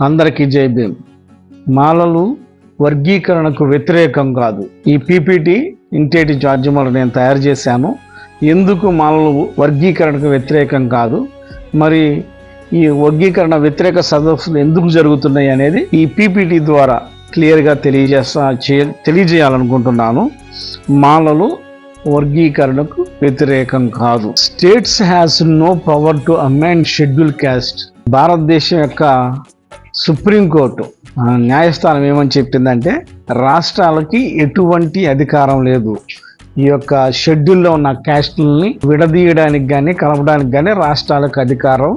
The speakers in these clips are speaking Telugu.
అందరికీ జై భీమ్. మాలలు వర్గీకరణకు వ్యతిరేకం కాదు. ఈ పీపీటీ ఇంటేటి జార్జిమలు నేను తయారు చేశాను. ఎందుకు మాలలు వర్గీకరణకు వ్యతిరేకం కాదు? మరి ఈ వర్గీకరణ వ్యతిరేక సదస్సులు ఎందుకు జరుగుతున్నాయి అనేది ఈ పీపీటీ ద్వారా క్లియర్గా తెలియజేస్తా తెలియజేయాలనుకుంటున్నాను. మాలలు వర్గీకరణకు వ్యతిరేకం కాదు. States has no power to amend schedule caste. భారతదేశం యొక్క సుప్రీంకోర్టు న్యాయస్థానం ఏమని చెప్పిందంటే రాష్ట్రాలకి ఎటువంటి అధికారం లేదు. ఈ యొక్క షెడ్యూల్లో ఉన్న క్యాస్టుల్ని విడదీయడానికి కానీ కలపడానికి కానీ రాష్ట్రాలకు అధికారం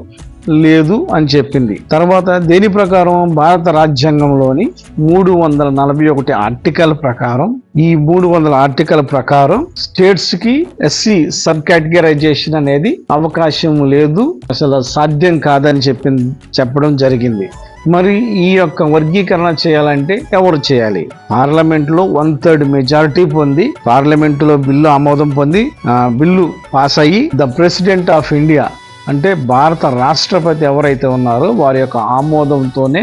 లేదు అని చెప్పింది. తర్వాత దేని ప్రకారం? భారత రాజ్యాంగంలోని మూడు వందల నలభై ఒకటి ఆర్టికల్ ప్రకారం ఈ మూడు వందల ఆర్టికల్ ప్రకారం స్టేట్స్కి ఎస్సీ సబ్ కేటగరైజేషన్ అనేది అవకాశం లేదు అసలు సాధ్యం కాదని చెప్పింది చెప్పడం జరిగింది. మరి ఈ యొక్క వర్గీకరణ చేయాలంటే ఎవరు చేయాలి? పార్లమెంట్లో వన్ థర్డ్ మెజారిటీ పొంది పార్లమెంట్లో బిల్లు ఆమోదం పొంది ఆ, బిల్లు పాస్ అయ్యి ద ప్రెసిడెంట్ ఆఫ్ ఇండియా అంటే భారత రాష్ట్రపతి ఎవరైతే ఉన్నారో వారి యొక్క ఆమోదంతోనే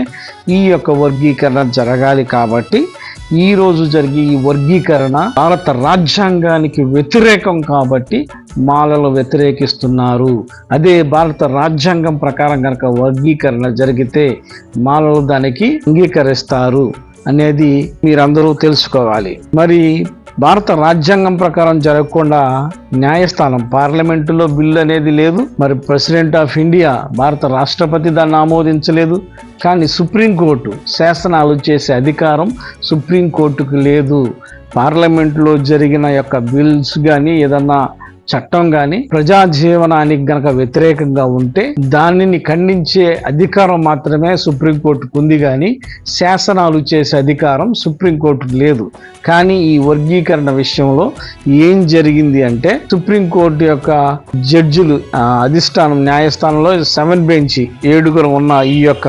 ఈ యొక్క వర్గీకరణ జరగాలి కాబట్టి ఈ రోజు జరిగే ఈ వర్గీకరణ భారత రాజ్యాంగానికి వ్యతిరేకం కాబట్టి మాలలు వ్యతిరేకిస్తున్నారు. అదే భారత రాజ్యాంగం ప్రకారం కనుక వర్గీకరణ జరిగితే మాలలు దానికి అంగీకరిస్తారు అనేది మీరందరూ తెలుసుకోవాలి. మరి భారత రాజ్యాంగం ప్రకారం జరగకుండా న్యాయస్థానం పార్లమెంటులో బిల్లు అనేది లేదు. మరి ప్రెసిడెంట్ ఆఫ్ ఇండియా భారత రాష్ట్రపతి దాన్ని ఆమోదించలేదు. కానీ సుప్రీంకోర్టు శాసనాలు చేసే అధికారం సుప్రీంకోర్టుకు లేదు. పార్లమెంట్లో జరిగిన యొక్క బిల్స్ కానీ ఏదన్నా చట్టం కానీ ప్రజా జీవనానికి గనక వ్యతిరేకంగా ఉంటే దానిని ఖండించే అధికారం మాత్రమే సుప్రీంకోర్టుకు ఉంది కానీ శాసనాలు చేసే అధికారం సుప్రీంకోర్టుకు లేదు. కానీ ఈ వర్గీకరణ విషయంలో ఏం జరిగింది అంటే సుప్రీంకోర్టు యొక్క జడ్జిలు అధిష్టానం న్యాయస్థానంలో సెవెన్ బెంచ్ ఏడుగురు ఉన్న ఈ యొక్క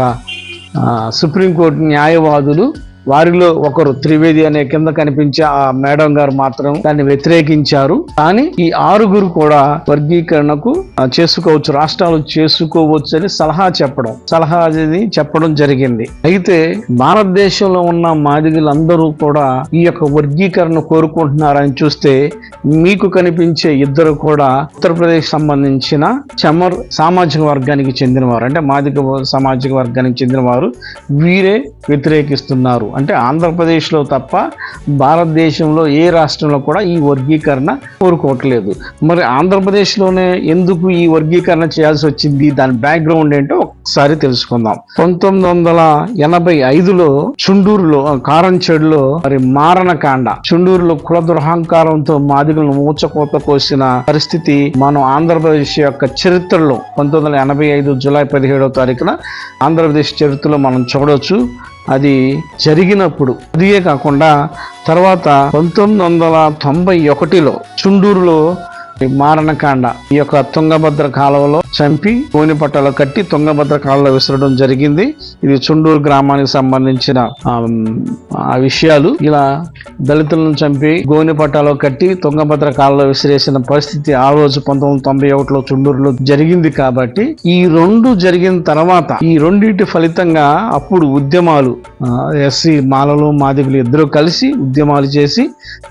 సుప్రీంకోర్టు న్యాయవాదులు వారిలో ఒకరు త్రివేది అనే కింద కనిపించే ఆ మేడం గారు మాత్రం దాన్ని వ్యతిరేకించారు. కానీ ఈ ఆరుగురు కూడా వర్గీకరణకు చేసుకోవచ్చు రాష్ట్రాలు చేసుకోవచ్చు అని సలహా చెప్పడం సలహా అనేది చెప్పడం జరిగింది. అయితే భారతదేశంలో ఉన్న మాదిగలందరూ కూడా ఈ యొక్క వర్గీకరణ కోరుకుంటున్నారని చూస్తే మీకు కనిపించే ఇద్దరు కూడా ఉత్తరప్రదేశ్ సంబంధించిన చమర్ సామాజిక వర్గానికి చెందినవారు. అంటే మాదిక సామాజిక వర్గానికి చెందినవారు. వీరే వ్యతిరేకిస్తున్నారు. అంటే ఆంధ్రప్రదేశ్లో తప్ప భారతదేశంలో ఏ రాష్ట్రంలో కూడా ఈ వర్గీకరణ కోరుకోవట్లేదు. మరి ఆంధ్రప్రదేశ్లోనే ఎందుకు ఈ వర్గీకరణ చేయాల్సి వచ్చింది? దాని బ్యాక్గ్రౌండ్ ఏంటో ఒకసారి తెలుసుకుందాం. పంతొమ్మిది వందల ఎనభై ఐదులో చుండూరులో కారంచెడులో మరి మారణకాండ. చుండూరులో కుల దురహంకారంతో మాదిగలను మూచకోత కోసిన పరిస్థితి మనం ఆంధ్రప్రదేశ్ యొక్క చరిత్రలో. పంతొమ్మిది వందల ఎనభై ఐదు జూలై పదిహేడవ తారీఖున ఆంధ్రప్రదేశ్ చరిత్రలో మనం చూడవచ్చు అది జరిగినప్పుడు అదియే కాకుండా తర్వాత పంతొమ్మిది వందల తొంభై ఒకటిలో చుండూరులో మారణకాండ ఈ యొక్క తుంగభద్ర కాలంలో చంపి గోని పట్టాలో కట్టి తుంగభద్ర కాళ్ళలో విసరడం జరిగింది. ఇది చుండూరు గ్రామానికి సంబంధించిన ఆ, విషయాలు. ఇలా దళితులను చంపి గోని పట్టాలో కట్టి తుంగభద్ర కాళ్ళలో విసిరేసిన పరిస్థితి ఆ రోజు పంతొమ్మిది తొంభై ఒకటిలో చుండూరులో జరిగింది కాబట్టి ఈ రెండు జరిగిన తర్వాత ఈ రెండింటి ఫలితంగా అప్పుడు ఉద్యమాలు ఎస్సీ మాలలు మాదిగులు ఇద్దరు కలిసి ఉద్యమాలు చేసి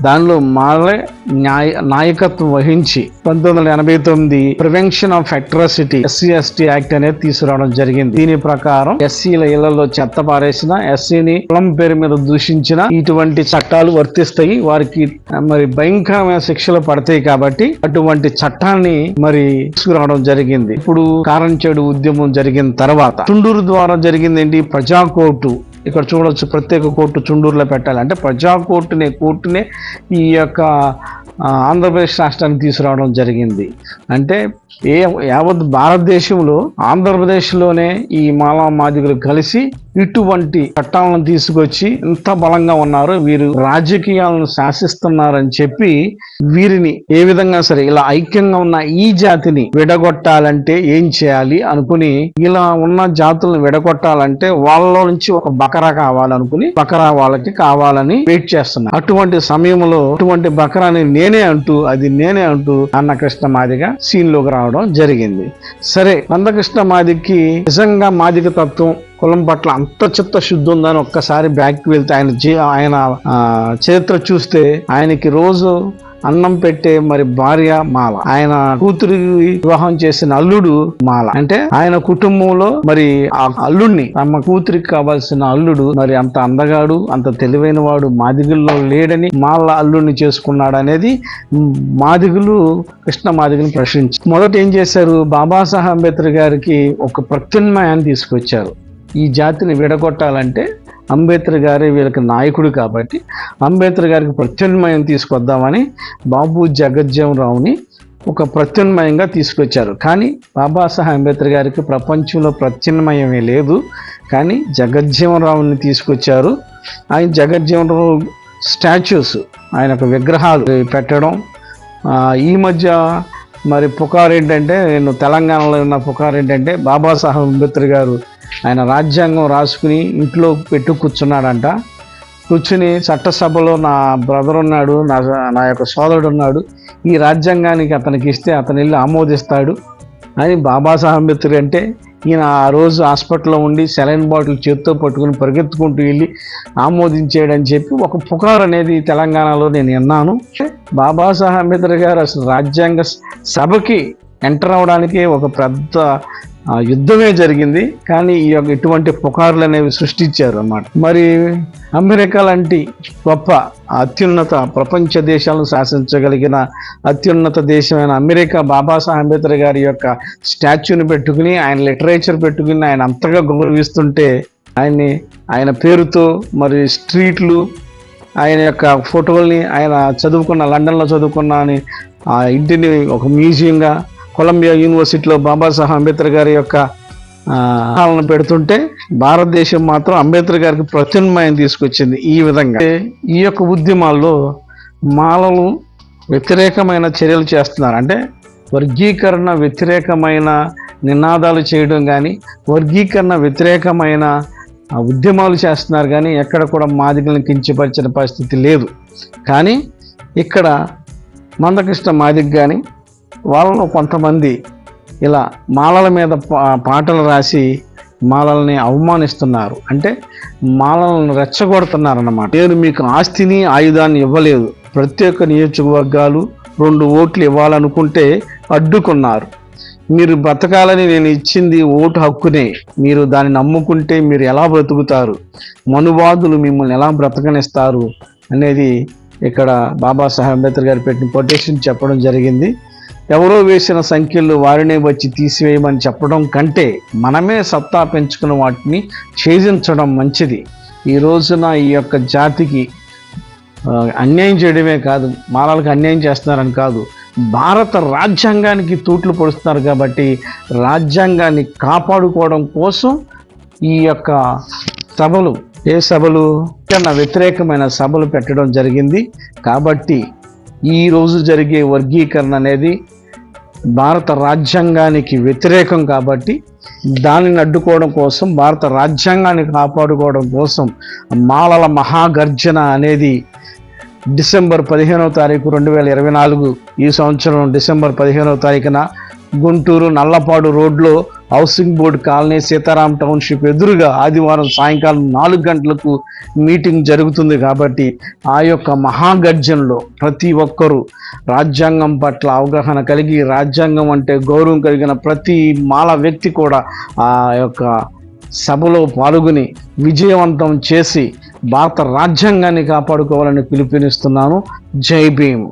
దానిలో మాలే న్యాయ నాయకత్వం వహించి పంతొమ్మిది వందల ఎనభై తొమ్మిది prevention of atrocity SC ST act అనేది తీసుకురావడం జరిగింది. దీని ప్రకారం ఎస్సీల ఇళ్ళలో చెత్త పారేసిన ఎస్సీని కులం పేరు మీద దూషించిన ఇటువంటి చట్టాలు వర్తిస్తాయి. వారికి మరి భయంకరమైన శిక్షలు పడతాయి కాబట్టి అటువంటి చట్టాన్ని మరి తీసుకురావడం జరిగింది. ఇప్పుడు కారంచేడు ఉద్యమం జరిగిన తర్వాత చుండూరు ద్వారా జరిగింది ఏంటి ప్రజా కోర్టు. ఇక్కడ చూడొచ్చు ప్రత్యేక కోర్టు చుండూరులో పెట్టాలి. అంటే ప్రజా కోర్టునే కోర్టునే ఈ యొక్క ఆంధ్రప్రదేశ్ రాష్ట్రానికి తీసుకురావడం జరిగింది. అంటే ఏ యావత్ భారతదేశంలో ఆంధ్రప్రదేశ్లోనే ఈ మాలా మాదిగలు కలిసి ఇటువంటి చట్టాలను తీసుకొచ్చి ఇంత బలంగా ఉన్నారు వీరు రాజకీయాలను శాసిస్తున్నారని చెప్పి వీరిని ఏ విధంగా సరే ఇలా ఐక్యంగా ఉన్న ఈ జాతిని విడగొట్టాలంటే ఏం చేయాలి అనుకుని ఇలా ఉన్న జాతులను విడగొట్టాలంటే వాళ్ళలో నుంచి ఒక బకరా కావాలనుకుని బకరా వాళ్ళకి కావాలని వెయిట్ చేస్తున్నారు అటువంటి సమయంలో అటువంటి బకరాని నేనే అంటూ అది నేనే అంటూ అన్నకృష్ణ మాదిగ సీన్లోకి రావడం జరిగింది. సరే మందకృష్ణ మాదికి నిజంగా మాదిక తత్వం కులం పట్ల అంత చిత్త శుద్ధి ఉందని ఒక్కసారి బ్యాక్ వెళ్తే ఆయన జీ ఆయన చరిత్ర చూస్తే ఆయనకి రోజు అన్నం పెట్టే మరి భార్య మాల. ఆయన కూతురు వివాహం చేసిన అల్లుడు మాల. అంటే ఆయన కుటుంబంలో మరి ఆ అల్లుడిని తమ కూతురికి కావాల్సిన అల్లుడు మరి అంత అందగాడు అంత తెలివైన వాడు మాదిగుల్లో లేడని మాల అల్లుడిని చేసుకున్నాడు అనేది మాదిగులు కృష్ణ మాదిగుని ప్రశ్నించి. మొదట ఏం చేశారు? బాబాసాహెబ్ అంబేద్కర్ గారికి ఒక ప్రత్యున్మయాన్ని తీసుకొచ్చారు. ఈ జాతిని విడగొట్టాలంటే అంబేద్కర్ గారే వీళ్ళకి నాయకుడు కాబట్టి అంబేద్కర్ గారికి ప్రత్యామ్నాయం తీసుకొద్దామని బాబు జగజ్జీవన్ రావుని ఒక ప్రత్యామ్నాయంగా తీసుకొచ్చారు. కానీ బాబాసాహెబ్ అంబేద్కర్ గారికి ప్రపంచంలో ప్రత్యామ్నాయమే లేదు. కానీ జగజ్జీవన్ రావుని తీసుకొచ్చారు. ఆయన జగజ్జీవన్ రావు స్టాచ్యూస్ ఆయన ఒక విగ్రహాలు పెట్టడం. ఈ మధ్య మరి పుకారు ఏంటంటే నేను తెలంగాణలో ఉన్న పుకారు ఏంటంటే బాబాసాహెబ్ అంబేద్కర్ గారు ఆయన రాజ్యాంగం రాసుకుని ఇంట్లో పెట్టు కూర్చున్నాడంట. కూర్చుని చట్టసభలో నా బ్రదర్ ఉన్నాడు నా నా యొక్క సోదరుడు ఉన్నాడు. ఈ రాజ్యాంగానికి అతనికి ఇస్తే అతను వెళ్ళి ఆమోదిస్తాడు అని బాబాసాహెబ్ అంబేద్కర్ అంటే ఈయన ఆ రోజు హాస్పిటల్లో ఉండి సెలైన్ బాటిల్ చేత్తో పట్టుకుని పరిగెత్తుకుంటూ వెళ్ళి ఆమోదించాడని చెప్పి ఒక పుకార్ అనేది తెలంగాణలో నేను విన్నాను. బాబాసాహెబ్ అంబేద్కర్ గారు అసలు రాజ్యాంగ సభకి ఎంటర్ అవడానికి ఒక పెద్ద యుద్ధమే జరిగింది కానీ ఈ యొక్క ఇటువంటి పుకార్లు అనేవి సృష్టించారు అన్నమాట. మరి అమెరికా లాంటి గొప్ప అత్యున్నత ప్రపంచ దేశాలను శాసించగలిగిన అత్యున్నత దేశమైన అమెరికా బాబాసాహెబ్ అంబేద్కర్ గారి యొక్క స్టాచ్యూని పెట్టుకుని ఆయన లిటరేచర్ పెట్టుకుని ఆయన అంతగా గౌరవిస్తుంటే ఆయన్ని ఆయన పేరుతో మరి స్ట్రీట్లు ఆయన యొక్క ఫోటోల్ని ఆయన చదువుకున్న లండన్లో చదువుకున్న అని ఆ ఇంటిని ఒక మ్యూజియంగా కొలంబియా యూనివర్సిటీలో బాబాసాహెబ్ అంబేద్కర్ గారి యొక్క పాలన పెడుతుంటే భారతదేశం మాత్రం అంబేద్కర్ గారికి ప్రత్యామ్నాయం తీసుకొచ్చింది ఈ విధంగా. ఈ యొక్క ఉద్యమాల్లో మాలలు వ్యతిరేకమైన చర్యలు చేస్తున్నారు. అంటే వర్గీకరణ వ్యతిరేకమైన నినాదాలు చేయడం కానీ వర్గీకరణ వ్యతిరేకమైన ఉద్యమాలు చేస్తున్నారు కానీ ఎక్కడ కూడా మాదిగలను కించపరిచిన పరిస్థితి లేదు. కానీ ఇక్కడ మందకృష్ణ మాదిగ్ కానీ వాళ్ళలో కొంతమంది ఇలా మాలల మీద పా- పాటలు రాసి మాలల్ని అవమానిస్తున్నారు. అంటే మాలలను రెచ్చగొడుతున్నారన్నమాట. నేను మీకు ఆస్తిని ఆయుధాన్ని ఇవ్వలేదు. ప్రత్యేక నియోజకవర్గాలు రెండు ఓట్లు ఇవ్వాలనుకుంటే అడ్డుకున్నారు. మీరు బ్రతకాలని నేను ఇచ్చింది ఓటు హక్కునే. మీరు దాన్ని నమ్ముకుంటే మీరు ఎలా బ్రతుకుతారు? మనువాదులు మిమ్మల్ని ఎలా బ్రతకనిస్తారు? అనేది ఇక్కడ బాబాసాహెబ్ అంబేద్కర్ గారు పెట్టిన కొటేషన్ చెప్పడం జరిగింది. ఎవరో వేసిన సంఖ్యలు వారినే వచ్చి తీసివేయమని చెప్పడం కంటే మనమే సత్తా పెంచుకున్న వాటిని ఛేదించడం మంచిది. ఈ రోజున ఈ యొక్క జాతికి అన్యాయం చేయడమే కాదు మానవులకు అన్యాయం చేస్తున్నారని కాదు భారత రాజ్యాంగానికి తూట్లు పొడుస్తున్నారు కాబట్టి రాజ్యాంగాన్ని కాపాడుకోవడం కోసం ఈ యొక్క సభలు ఏ సభలు? కన్నా వ్యతిరేకమైన సభలు పెట్టడం జరిగింది. కాబట్టి ఈ రోజు జరిగే వర్గీకరణ అనేది భారత రాజ్యాంగానికి వ్యతిరేకం కాబట్టి దానిని అడ్డుకోవడం కోసం భారత రాజ్యాంగాన్ని కాపాడుకోవడం కోసం మాలల మహాగర్జన అనేది డిసెంబర్ పదిహేనవ తారీఖు రెండు వేల ఇరవై నాలుగు ఈ సంవత్సరం డిసెంబర్ పదిహేనవ తారీఖున గుంటూరు నల్లపాడు రోడ్లో housing board colony Sitaram township ఎదురుగా ఆదివారం సాయంకాలం నాలుగు గంటలకు మీటింగ్ జరుగుతుంది కాబట్టి ఆ యొక్క మహాగర్జనలో ప్రతి ఒక్కరూ రాజ్యాంగం పట్ల అవగాహన కలిగి రాజ్యాంగం అంటే గౌరవం కలిగిన ప్రతి మాల వ్యక్తి కూడా ఆ యొక్క సభలో పాల్గొని విజయవంతం చేసి భారత రాజ్యాంగాన్ని కాపాడుకోవాలని పిలుపునిస్తున్నాను. జై భీమ్.